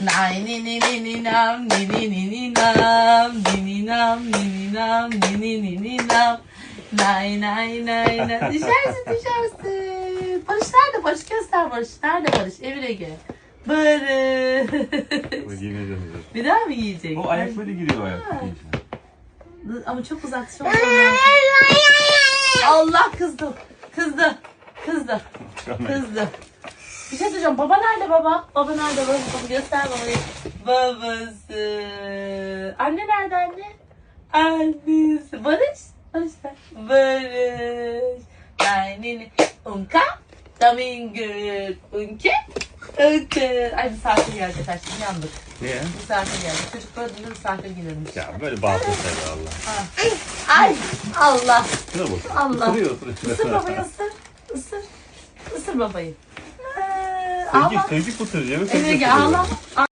Nay ni ni ni ni nam ni ni ni ni nam ni ni nam ni ni nam ni ni ni ni nam Nay nay nay nay Düşersin düşersin Barış nerede Barış göster Barış Nerede Barış evine gel Barış. Bir daha mı yiyecek? O ayak böyle giriyor ayak. Ama çok uzak şu an. Allah kızdı. Kızdı. Kızdı. Kızdı. Bir şey söyleyeceğim. Baba nerede baba? Baba nerede? Baba, baba göster babayı. Babası. Anne nerede anne? Annesi. Barış. Barış ver. Barış. Nani. Unka. Domingo. Unke. Unke. Ay misafir geldi. Kaçtım yandık. Niye? Misafir geldi. Çocuklar dün misafir gelirmiş. Ya böyle bağlı tabii Allah. Ay Allah. Şuna bak. Allah. Isır babayı ısır. Isır. Isır babayı. 돼지, 돼지부터 왜 여기 아마.